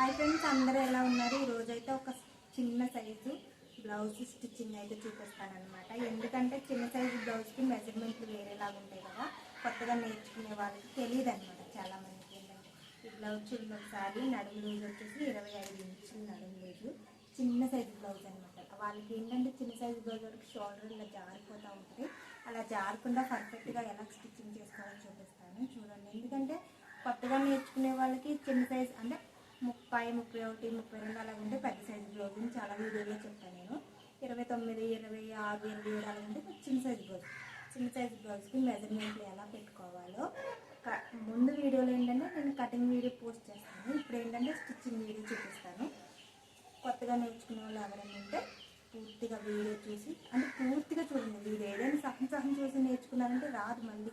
Hi friends అందరూ ఎలా ఉన్నారు? ఈ అయితే ఒక చిన్న సైజు బ్లౌజ్ స్టిచ్చింగ్ అయితే చూపిస్తాను అనమాట ఎందుకంటే చిన్న సైజు బ్లౌజ్కి మెజర్మెంట్లు వేరేలాగా ఉంటాయి కదా కొత్తగా నేర్చుకునే వాళ్ళకి తెలియదు అనమాట చాలా మందికి ఈ బ్లౌజ్ చూడండి ఒకసారి నడుము లూజ్ వచ్చేసి ఇరవై ఐదు ఇంచులు నడుము లూజు చిన్న సైజు బ్లౌజ్ అనమాట వాళ్ళకి ఏంటంటే చిన్న సైజు బ్లౌజ్ వరకు షోల్డర్ ఇలా జారిపోతూ ఉంటుంది. అలా జారకుండా పర్ఫెక్ట్గా ఎలా స్టిచ్చింగ్ చేసుకోవాలో చూపిస్తాను. చూడండి. ఎందుకంటే కొత్తగా నేర్చుకునే వాళ్ళకి చిన్న సైజు అంటే ముప్పై ముప్పై ఒకటి ముప్పై రెండు అలా ఉంటే పెద్ద సైజు బ్లౌజ్ అని చాలా వీడియోలో చెప్తాను నేను. ఇరవై తొమ్మిది ఇరవై ఆరు ఇరవై ఏడు అలా ఉంటే చిన్న సైజు బ్లౌజ్ చిన్న సైజు బ్లౌజ్కి మెజర్మెంట్లు ఎలా పెట్టుకోవాలో. క- ముందు వీడియోలో ఏంటంటే నేను కటింగ్ వీడియో పోస్ట్ చేస్తాను. ఇప్పుడు ఏంటంటే స్టిచ్చింగ్ వీడియో చూపిస్తాను. కొత్తగా నేర్చుకునే వాళ్ళు ఎవరైనా ఉంటే పూర్తిగా వీడియో చూసి అంటే పూర్తిగా చూడండి వీడియో. ఏదైనా సహం సహం చూసి నేర్చుకున్నారంటే రాదు మళ్ళీ.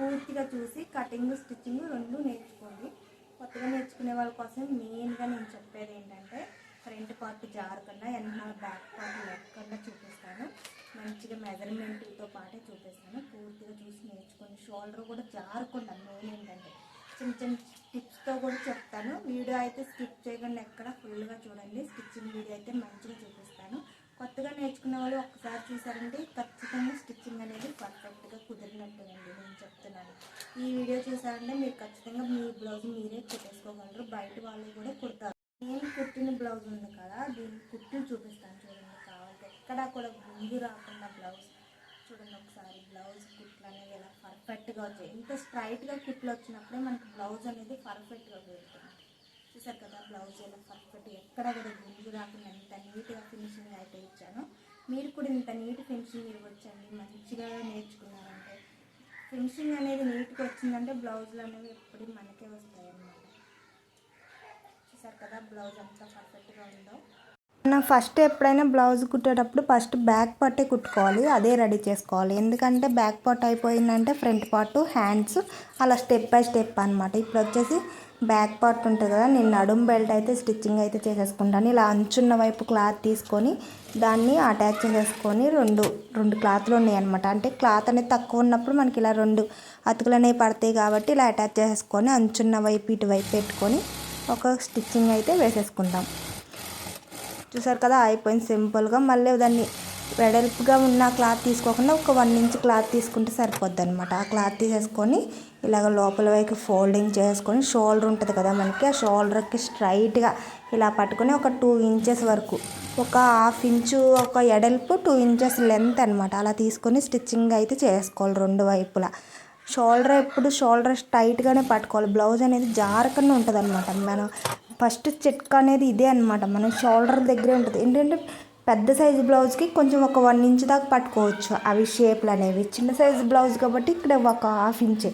పూర్తిగా చూసి కటింగ్ స్టిచ్చింగ్ రెండు నేర్చుకోండి. కొత్తగా నేర్చుకునే వాళ్ళ కోసం మెయిన్గా నేను చెప్పేది ఏంటంటే ఫ్రంట్ పార్ట్ జారకుండా వెనకాల బ్యాక్ పార్ట్ లేకుండా చూపిస్తాను. మంచిగా మెజర్మెంట్తో పాటే చూపిస్తాను. పూర్తిగా చూసి నేర్చుకుని షోల్డర్ కూడా జారకుండా మెయిన్ ఏంటంటే చిన్న చిన్న టిప్స్తో కూడా చెప్తాను. వీడియో అయితే స్కిప్ చేయకుండా ఎక్కడ ఫుల్గా చూడండి. స్టిచ్చింగ్ వీడియో అయితే మంచిగా చూపిస్తాను. కొత్తగా నేర్చుకున్న వాళ్ళు ఒక్కసారి చూసారంటే ఖచ్చితంగా స్టిచ్చింగ్ అనేది పర్ఫెక్ట్గా కుదిరినట్టేనండి నేను చెప్తున్నాను. ఈ వీడియో చూసారంటే మీరు ఖచ్చితంగా మీ బ్లౌజ్ మీరే కుట్టేసుకోగలరు బయట వాళ్ళు కూడా కుడతారు. నేను కుట్టిన బ్లౌజ్ ఉంది కదా దీన్ని కుట్లు చూపిస్తాను చూడండి. కావాలి ఎక్కడా కూడా గుంగి రాకుండా బ్లౌజ్ చూడండి ఒకసారి. బ్లౌజ్ కుట్లు అనేవి ఎలా పర్ఫెక్ట్గా వచ్చాయి. ఇంత స్ట్రైట్గా కుట్లు వచ్చినప్పుడే మనకి బ్లౌజ్ అనేది పర్ఫెక్ట్గా కుదురుతుంది. చూసారు కదా బ్లౌజ్ ఎలా పర్ఫెక్ట్ ఎక్కడ కూడా గుంజు రాకుండా ఎంత నీట్గా ఫినిషింగ్ అయితే ఇచ్చాను. మీరు కూడా ఇంత నీట్ ఫినిషింగ్ ఇవ్వచ్చండి మంచిగా నేర్చుకున్నారంటే. ఫినిషింగ్ అనేది నీట్గా వచ్చిందంటే బ్లౌజులు అనేవి ఎప్పుడు మనకే వస్తాయి అన్నమాట చూసారు కదా బ్లౌజ్ అంతా పర్ఫెక్ట్గా ఉందో. మనం ఫస్ట్ ఎప్పుడైనా బ్లౌజ్ కుట్టేటప్పుడు ఫస్ట్ బ్యాక్ పార్టే కుట్టుకోవాలి అదే రెడీ చేసుకోవాలి. ఎందుకంటే బ్యాక్ పార్ట్ అయిపోయిందంటే ఫ్రంట్ పార్ట్ హ్యాండ్స్ అలా స్టెప్ బై స్టెప్ అనమాట ఇప్పుడు వచ్చేసి బ్యాక్ పార్ట్ ఉంటుంది కదా నేను నడుం బెల్ట్ అయితే స్టిచ్చింగ్ అయితే చేసేసుకుంటాను. ఇలా అంచున్న వైపు క్లాత్ తీసుకొని దాన్ని అటాచ్ చేసేసుకొని రెండు రెండు క్లాత్లు ఉన్నాయి అనమాట అంటే క్లాత్ అనేది తక్కువ ఉన్నప్పుడు మనకి ఇలా రెండు అతుకులు అనేవి పడతాయి కాబట్టి ఇలా అటాచ్ చేసేసుకొని అంచున్న వైపు ఇటువైపు పెట్టుకొని ఒక స్టిచ్చింగ్ అయితే వేసేసుకుంటాం. చూసారు కదా అయిపోయింది సింపుల్గా. మళ్ళీ దాన్ని వెడల్పుగా ఉన్న క్లాత్ తీసుకోకుండా ఒక వన్ ఇంచ్ క్లాత్ తీసుకుంటే సరిపోద్ది అనమాట ఆ క్లాత్ తీసేసుకొని ఇలాగ లోపల వైపు ఫోల్డింగ్ చేసుకొని షోల్డర్ ఉంటుంది కదా మనకి ఆ షోల్డర్కి స్ట్రైట్గా ఇలా పట్టుకొని ఒక టూ ఇంచెస్ వరకు ఒక హాఫ్ ఇంచు ఒక ఎడల్పు టూ ఇంచెస్ లెంత్ అనమాట అలా తీసుకొని స్టిచ్చింగ్ అయితే చేసుకోవాలి రెండు వైపులా. షోల్డర్ ఎప్పుడు షోల్డర్ టైట్గానే పట్టుకోవాలి. బ్లౌజ్ అనేది జారకుండా ఉంటుంది అనమాట మనం ఫస్ట్ చిట్కా అనేది ఇదే అనమాట మనం షోల్డర్ దగ్గరే ఉంటుంది. ఏంటంటే పెద్ద సైజు బ్లౌజ్కి కొంచెం ఒక వన్ ఇంచ్ దాకా పట్టుకోవచ్చు. అవి షేప్లు అనేవి. చిన్న సైజు బ్లౌజ్ కాబట్టి ఇక్కడ ఒక హాఫ్ ఇంచ్.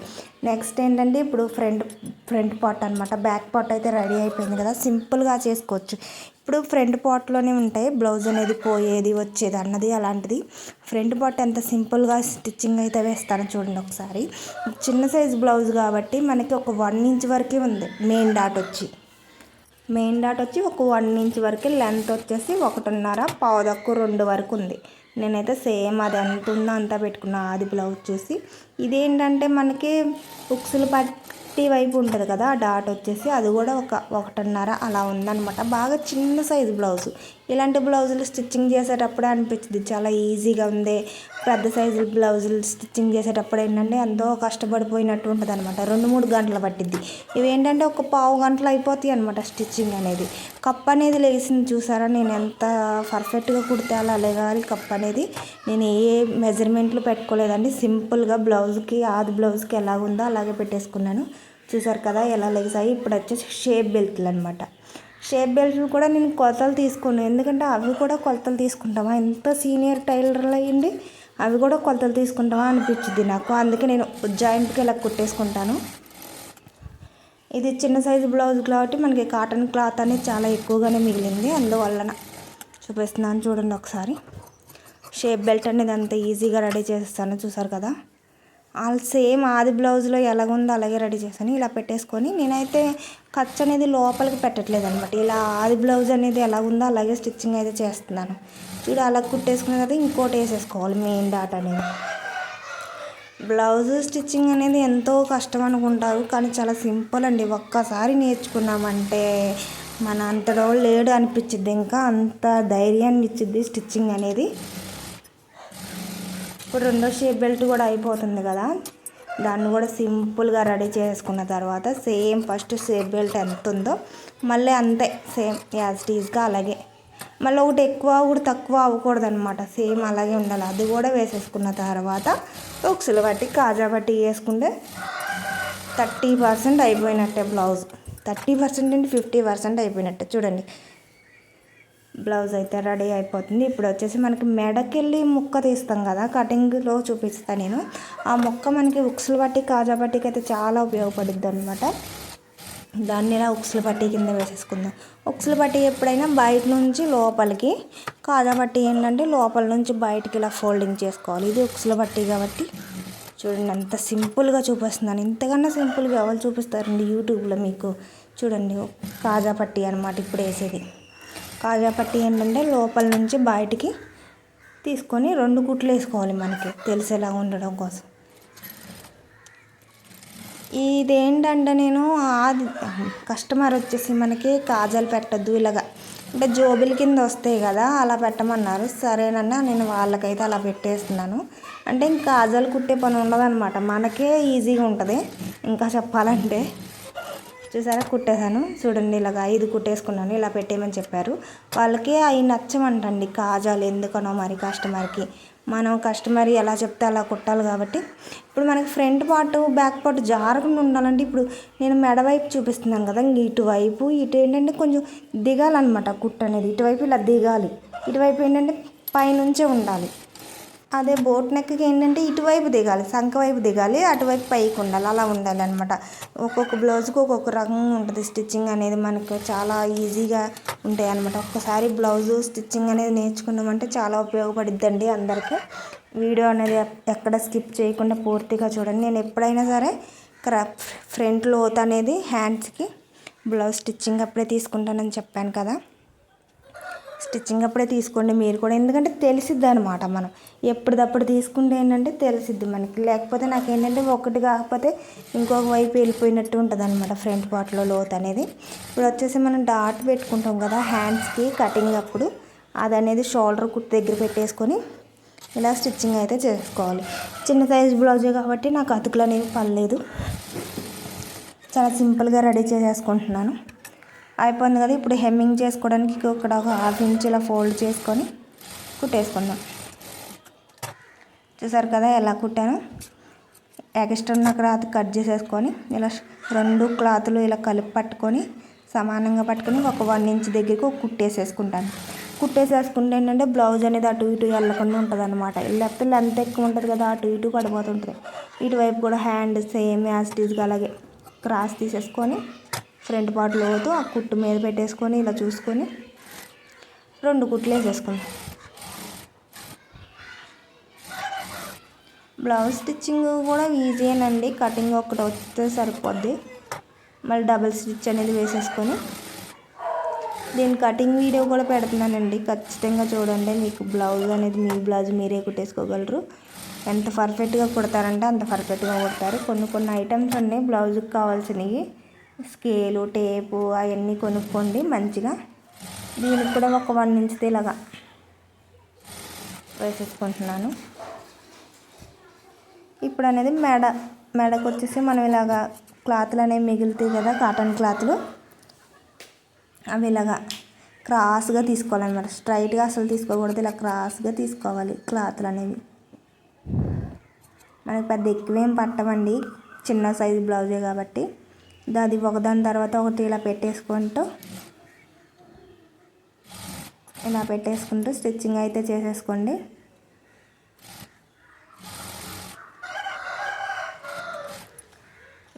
నెక్స్ట్ ఏంటంటే ఇప్పుడు ఫ్రంట్ ఫ్రంట్ పార్ట్ అనమాట బ్యాక్ పార్ట్ అయితే రెడీ అయిపోయింది కదా. సింపుల్గా చేసుకోవచ్చు. ఇప్పుడు ఫ్రంట్ పార్ట్లోనే ఉంటాయి బ్లౌజ్ అనేది పోయేది వచ్చేది అన్నది అలాంటిది. ఫ్రంట్ పార్ట్ ఎంత సింపుల్గా స్టిచ్చింగ్ అయితే వేస్తాను చూడండి ఒకసారి. చిన్న సైజు బ్లౌజ్ కాబట్టి మనకి ఒక వన్ ఇంచ్ వరకే ఉంది. మెయిన్ డాట్ వచ్చి. మెయిన్ డాట్ వచ్చి ఒక వన్ ఇంచ్ వరకు లెంత్ వచ్చేసి ఒకటిన్నర పావుదక్కు రెండు వరకు ఉంది. నేనైతే సేమ్ అది ఎంత ఉందో అంతా పెట్టుకున్నా అది బ్లౌజ్ చూసి. ఇదేంటంటే మనకి ఉక్సులు పట్టి వైపు ఉంటుంది కదా ఆ డాట్ వచ్చేసి అది కూడా ఒక ఒకటిన్నర అలా ఉందనమాట బాగా చిన్న సైజు బ్లౌజ్. ఇలాంటి బ్లౌజులు స్టిచ్చింగ్ చేసేటప్పుడు అనిపించింది చాలా ఈజీగా ఉంది పెద్ద సైజు బ్లౌజులు స్టిచ్చింగ్ చేసేటప్పుడు ఏంటంటే ఎంతో కష్టపడిపోయినట్టు ఉంటుంది అనమాట రెండు మూడు గంటలు పట్టిద్ది. ఇవి ఏంటంటే ఒక పావు గంటలు అయిపోతాయి అనమాట స్టిచ్చింగ్ అనేది. కప్ అనేది లేసింది చూసారా? నేను ఎంత పర్ఫెక్ట్గా కుడితే అలా లేగాలి కప్ అనేది నేను ఏ మెజర్మెంట్లు పెట్టుకోలేదండి. సింపుల్గా బ్లౌజ్కి ఆది బ్లౌజ్కి ఎలా ఉందో అలాగే పెట్టేసుకున్నాను. చూసారు కదా ఎలా లెగిసాయి? ఇప్పుడు వచ్చేసి షేప్ బెల్ట్లు అనమాట షేప్ బెల్ట్లు కూడా నేను కొలతలు తీసుకున్నాను ఎందుకంటే అవి కూడా కొలతలు తీసుకుంటామా? ఎంత సీనియర్ టైలర్లు అయ్యింది అవి కూడా కొలతలు తీసుకుంటామా అనిపించింది నాకు. అందుకే నేను జాయింట్కి ఇలా కుట్టేసుకుంటాను. ఇది చిన్న సైజు బ్లౌజ్ కాబట్టి మనకి కాటన్ క్లాత్ అనేది చాలా ఎక్కువగానే మిగిలింది. అందువలన చూపిస్తున్నాను చూడండి ఒకసారి. షేప్ బెల్ట్ అనేది అంత ఈజీగా రెడీ చేస్తాను. చూసారు కదా? వాళ్ళు సేమ్ ఆది బ్లౌజ్లో ఎలాగుందో అలాగే రెడీ చేశాను. ఇలా పెట్టేసుకొని నేనైతే ఖర్చు అనేది లోపలికి పెట్టట్లేదు అనమాట ఇలా ఆది బ్లౌజ్ అనేది ఎలాగుందో అలాగే స్టిచ్చింగ్ అయితే చేస్తున్నాను. చూడు అలా కుట్టేసుకున్న కదా ఇంకోటి వేసేసుకోవాలి మెయిన్ డాట్ అనేది. బ్లౌజ్ స్టిచ్చింగ్ అనేది ఎంతో కష్టం అనుకుంటారు కానీ చాలా సింపుల్ అండి. ఒక్కసారి నేర్చుకున్నామంటే మన అంతలో లేడు అనిపించిద్ది ఇంకా అంత ధైర్యాన్ని ఇచ్చిద్ది స్టిచ్చింగ్ అనేది. ఇప్పుడు రెండో షేప్ బెల్ట్ కూడా అయిపోతుంది కదా. దాన్ని కూడా సింపుల్గా రెడీ చేసుకున్న తర్వాత సేమ్ ఫస్ట్ షేప్ బెల్ట్ ఎంత ఉందో మళ్ళీ అంతే సేమ్ యాజ్ టీజ్గా అలాగే. మళ్ళీ ఒకటి ఎక్కువ ఒకటి తక్కువ అవ్వకూడదు అనమాట సేమ్ అలాగే ఉండాలి. అది కూడా వేసేసుకున్న తర్వాత ఉక్సులు బట్టి కాజా బట్టి వేసుకుంటే థర్టీ పర్సెంట్ అయిపోయినట్టే బ్లౌజ్ థర్టీ పర్సెంట్ అంటే ఫిఫ్టీ పర్సెంట్ అయిపోయినట్టే. చూడండి. బ్లౌజ్ అయితే రెడీ అయిపోతుంది. ఇప్పుడు వచ్చేసి మనకి మెడకెళ్ళి ముక్క తీస్తాం కదా కటింగ్లో చూపిస్తాను నేను. ఆ ముక్క మనకి ఉక్సులు బట్టి కాజా బట్టికి అయితే చాలా ఉపయోగపడుద్ది అనమాట దాన్ని ఇలా ఉక్సులు పట్టి కింద వేసేసుకుందాం. ఉక్సులు పట్టి ఎప్పుడైనా బయట నుంచి లోపలికి కాజా పట్టి ఏంటంటే లోపల నుంచి బయటికి ఇలా ఫోల్డింగ్ చేసుకోవాలి. ఇది ఉక్సులు పట్టి కాబట్టి. చూడండి అంత సింపుల్గా చూపిస్తున్నాను. ఇంతకన్నా సింపుల్గా ఎవరు చూపిస్తారండి యూట్యూబ్లో మీకు? చూడండి కాజా పట్టి అనమాట ఇప్పుడు వేసేది. కాజా పట్టి ఏంటంటే లోపల నుంచి బయటికి తీసుకొని రెండు కుట్లు వేసుకోవాలి మనకి తెలిసేలా ఉండడం కోసం. ఇదేంటంటే నేను ఆది కస్టమర్ వచ్చేసి మనకి కాజాలు పెట్టద్దు ఇలాగా. అంటే జోబుల కింద వస్తాయి కదా అలా పెట్టమన్నారు. సరేనన్నా నేను వాళ్ళకైతే అలా పెట్టేస్తున్నాను. అంటే ఇంకా కాజాలు కుట్టే పని ఉండదన్నమాట. మనకే ఈజీగా ఉంటుంది. ఇంకా చెప్పాలంటే చూసారా? కుట్టేశాను. చూడండి ఇలాగా ఐదు కుట్టేసుకున్నాను. ఇలా పెట్టేయమని చెప్పారు. వాళ్ళకి అవి నచ్చమంటండి కాజాలు ఎందుకనో మరి కస్టమర్కి. మనం కస్టమర్ ఎలా చెప్తే అలా కుట్టాలి కాబట్టి. ఇప్పుడు మనకి ఫ్రంట్ పార్ట్ బ్యాక్ పార్ట్ జారకుండా ఉండాలంటే ఇప్పుడు నేను మెడవైపు చూపిస్తున్నాను కదా. ఇటువైపు ఇటు ఏంటంటే కొంచెం దిగాలన్నమాట. కుట్ట అనేది ఇటువైపు ఇలా దిగాలి. ఇటువైపు ఏంటంటే పైనుంచే ఉండాలి. అదే బోట్ నెక్కి ఏంటంటే ఇటువైపు దిగాలి సంఖ వైపు దిగాలి అటువైపు పైకి ఉండాలి అలా ఉండాలి అనమాట ఒక్కొక్క బ్లౌజ్కి ఒక్కొక్క రకంగా ఉంటుంది. స్టిచ్చింగ్ అనేది మనకు చాలా ఈజీగా ఉంటాయి అనమాట ఒక్కసారి బ్లౌజు స్టిచ్చింగ్ అనేది నేర్చుకున్నామంటే చాలా ఉపయోగపడుద్దండి అందరికీ. వీడియో అనేది ఎక్కడ స్కిప్ చేయకుండా పూర్తిగా చూడండి. నేను ఎప్పుడైనా సరే క్రా ఫ్రంట్ లోత్ అనేది హ్యాండ్స్కి బ్లౌజ్ స్టిచ్చింగ్ అప్పుడే తీసుకుంటానని చెప్పాను కదా. స్టిచ్చింగ్ అప్పుడే తీసుకోండి మీరు కూడా. ఎందుకంటే తెలిసిద్ది అనమాట మనం. ఎప్పటిదప్పుడు తీసుకుంటే ఏంటంటే తెలిసిద్ది మనకి. లేకపోతే నాకు ఏంటంటే ఒకటి కాకపోతే ఇంకొక వైపు వెళ్ళిపోయినట్టు ఉంటుంది అనమాట ఫ్రంట్ పార్ట్లో లోత్ అనేది. ఇప్పుడు వచ్చేసి మనం డాట్ పెట్టుకుంటాం కదా హ్యాండ్స్కి కటింగ్ అప్పుడు. అది అనేది షోల్డర్ కుట్టు దగ్గర పెట్టేసుకొని ఇలా స్టిచ్చింగ్ అయితే చేసుకోవాలి. చిన్న సైజ్ బ్లౌజే కాబట్టి నాకు అతుకులు అనేవి పర్లేదు చాలా సింపుల్గా రెడీ చేసేసుకుంటున్నాను. అయిపోయింది కదా ఇప్పుడు హెమ్మింగ్ చేసుకోవడానికి ఇక్కడ ఒక హాఫ్ ఇంచ్ ఇలా ఫోల్డ్ చేసుకొని కుట్టేసుకుందాం. చూసారు కదా ఎలా కుట్టాను? ఎక్స్ట్రా ఉన్న క్లాత్ కట్ చేసేసుకొని ఇలా రెండు క్లాతులు ఇలా కలిపి పట్టుకొని సమానంగా పట్టుకొని ఒక వన్ ఇంచ్ దగ్గరికి ఒక కుట్టేసేసుకుంటాను. కుట్టేసేసుకుంటే ఏంటంటే బ్లౌజ్ అనేది అటు ఇటు వెళ్ళకుండా ఉంటుంది అనమాట లేకపోతే లెంత్ ఎక్కువ ఉంటుంది కదా అటు ఇటు పడిపోతుంటుంది. ఇటువైపు కూడా హ్యాండ్ సేమ్ యాజ్ అలాగే క్రాస్ తీసేసుకొని ఫ్రంట్ పార్ట్ లోతు ఆ కుట్టు మీద పెట్టేసుకొని ఇలా చూసుకొని రెండు కుట్లు వేసేసుకుందాం. బ్లౌజ్ స్టిచ్చింగ్ కూడా ఈజీయేనండి. కటింగ్ ఒకటి వస్తే సరిపోద్ది. మళ్ళీ డబుల్ స్టిచ్ అనేది వేసేసుకొని దీని కటింగ్ వీడియో కూడా పెడుతున్నానండి. ఖచ్చితంగా చూడండి. మీకు బ్లౌజ్ అనేది మీ బ్లౌజ్ మీరే కుట్టేసుకోగలరు. ఎంత పర్ఫెక్ట్గా కుడతారంటే అంత పర్ఫెక్ట్గా కుడతారు. కొన్ని కొన్ని ఐటమ్స్ ఉన్నాయి బ్లౌజ్కి కావాల్సినవి. స్కేలు టేపు అవన్నీ కొనుక్కోండి మంచిగా. దీనికి కూడా ఒక వన్ ఇంచ్ ఇలాగా వేసేసుకుంటున్నాను. ఇప్పుడు అనేది మెడ మెడకు వచ్చేసి మనం ఇలాగా క్లాత్లు అనేవి మిగులుతాయి కదా కాటన్ క్లాత్లు. అవి ఇలాగా క్రాస్గా తీసుకోవాలన్నమాట. స్ట్రైట్గా అసలు తీసుకోకూడదు ఇలా క్రాస్గా తీసుకోవాలి క్లాత్లు అనేవి. మనకి పెద్ద ఎక్కువేం పట్టవండి చిన్న సైజు బ్లౌజే కాబట్టి. అది ఒకదాని తర్వాత ఒకటి ఇలా పెట్టేసుకుంటూ ఇలా పెట్టేసుకుంటూ స్టిచ్చింగ్ అయితే చేసేసుకోండి.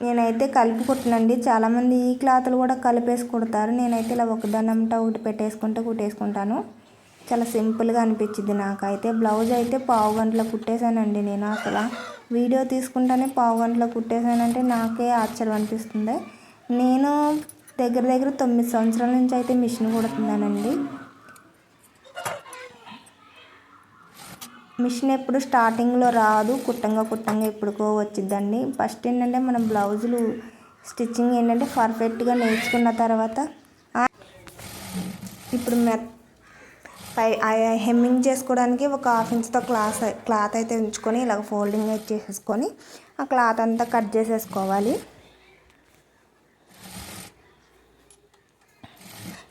నేనైతే కలిపి కుట్టనండి. చాలామంది ఈ క్లాత్లు కూడా కలిపేసి కుడతారు. నేనైతే ఇలా ఒకదానంట ఒకటి పెట్టేసుకుంటూ కుట్టేసుకుంటాను. చాలా సింపుల్గా అనిపించింది నాకైతే. బ్లౌజ్ అయితే పావు గంటలో కుట్టేశానండి నేను అసలు. వీడియో తీసుకుంటానే పావు గంటలో కుట్టేశానంటే నాకే ఆశ్చర్యం అనిపిస్తుంది. నేను దగ్గర దగ్గర తొమ్మిది సంవత్సరాల నుంచి అయితే మిషన్ కుడుతున్నానండి. మిషన్ ఎప్పుడు స్టార్టింగ్లో రాదు కుట్టంగా కుట్టంగా ఎప్పుడుకో వచ్చిద్దండి. ఫస్ట్ ఏంటంటే మనం బ్లౌజులు స్టిచ్చింగ్ ఏంటంటే పర్ఫెక్ట్గా నేర్చుకున్న తర్వాత ఇప్పుడు మెత్త పై హెమ్మింగ్ చేసుకోవడానికి ఒక హాఫ్ ఇంచ్తో క్లాత్ క్లాత్ అయితే ఉంచుకొని ఇలాగ ఫోల్డింగ్ అయితే చేసేసుకొని ఆ క్లాత్ అంతా కట్ చేసేసుకోవాలి.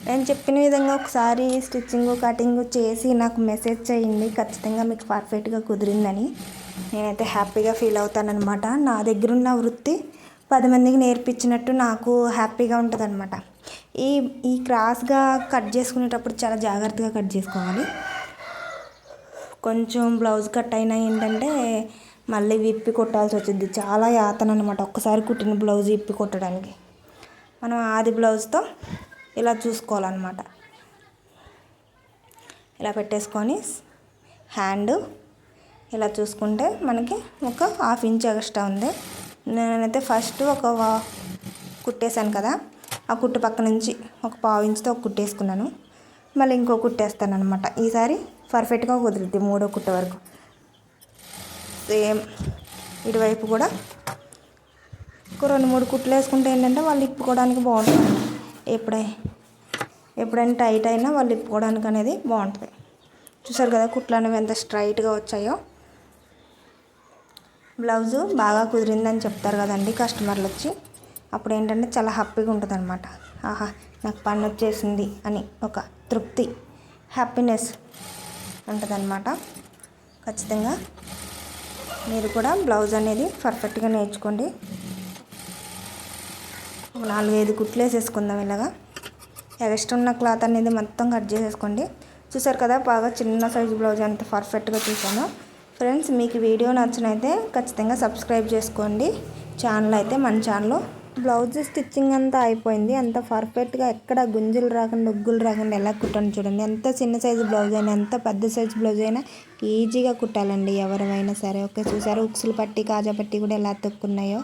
నేను చెప్పిన విధంగా ఒకసారి స్టిచ్చింగ్ కటింగ్ చేసి నాకు మెసేజ్ చేయండి. ఖచ్చితంగా మీకు పర్ఫెక్ట్గా కుదిరిందని. నేనైతే హ్యాపీగా ఫీల్ అవుతానన్నమాట. నా దగ్గర ఉన్న వృత్తి పది మందికి నేర్పించినట్టు నాకు హ్యాపీగా ఉంటుంది అనమాట ఈ ఈ క్రాస్గా కట్ చేసుకునేటప్పుడు చాలా జాగ్రత్తగా కట్ చేసుకోవాలి. కొంచెం బ్లౌజ్ కట్ అయినా ఏంటంటే మళ్ళీ విప్పి కొట్టాల్సి వచ్చింది చాలా యాతన అనమాట ఒక్కసారి కుట్టిన బ్లౌజ్ విప్పి కొట్టడానికి. మనం ఆది బ్లౌజ్తో ఇలా చూసుకోవాలన్నమాట. ఇలా పెట్టేసుకొని హ్యాండ్ ఇలా చూసుకుంటే మనకి ఒక హాఫ్ ఇంచ్ ఎక్స్ట్రా ఉంది. నేనైతే ఫస్ట్ ఒక కుట్టేశాను కదా. ఆ కుట్టు పక్క నుంచి ఒక పావు ఇంచుతో ఒక కుట్టేసుకున్నాను మళ్ళీ ఇంకో కుట్టేస్తాను అనమాట ఈసారి పర్ఫెక్ట్గా కుదిరిద్ది మూడో కుట్ట వరకు. సేమ్ ఇటువైపు కూడా ఒక రెండు మూడు కుట్లు వేసుకుంటే ఏంటంటే వాళ్ళు ఇప్పుకోవడానికి బాగుంటుంది. ఎప్పుడై ఎప్పుడైనా టైట్ అయినా వాళ్ళు ఇప్పుకోవడానికి అనేది బాగుంటుంది. చూసారు కదా కుట్లు అనేవి ఎంత స్ట్రైట్గా వచ్చాయో. బ్లౌజు బాగా కుదిరిందని చెప్తారు కదండి కస్టమర్లు వచ్చి అప్పుడు ఏంటంటే చాలా హ్యాపీగా ఉంటుంది అనమాట ఆహా నాకు పని వచ్చేసింది అని ఒక తృప్తి హ్యాపీనెస్ ఉంటుందన్నమాట. ఖచ్చితంగా మీరు కూడా బ్లౌజ్ అనేది పర్ఫెక్ట్గా నేర్చుకోండి. ఒక నాలుగైదు కుట్లు వేసేసుకుందాం ఇలాగా. ఎక్స్ట్రా ఉన్న క్లాత్ అనేది మొత్తం కట్ చేసేసుకోండి. చూసారు కదా బాగా చిన్న సైజు బ్లౌజ్ ఎంత పర్ఫెక్ట్గా చూసాను ఫ్రెండ్స్ మీకు వీడియో నచ్చినైతే ఖచ్చితంగా సబ్స్క్రైబ్ చేసుకోండి. ఛానల్ అయితే మన ఛానల్ బ్లౌజ్ స్టిచ్చింగ్ అంతా అయిపోయింది. అంత పర్ఫెక్ట్గా ఎక్కడ గుంజులు రాకుండా ఉగ్గులు రాకుండా ఎలా కుట్టాను చూడండి. ఎంత చిన్న సైజు బ్లౌజ్ అయినా ఎంత పెద్ద సైజు బ్లౌజ్ అయినా ఈజీగా కుట్టాలండి ఎవరైనా సరే. ఓకే చూసారు? ఉక్సులు పట్టి కాజా పట్టి కూడా ఎలా తొక్కున్నాయో.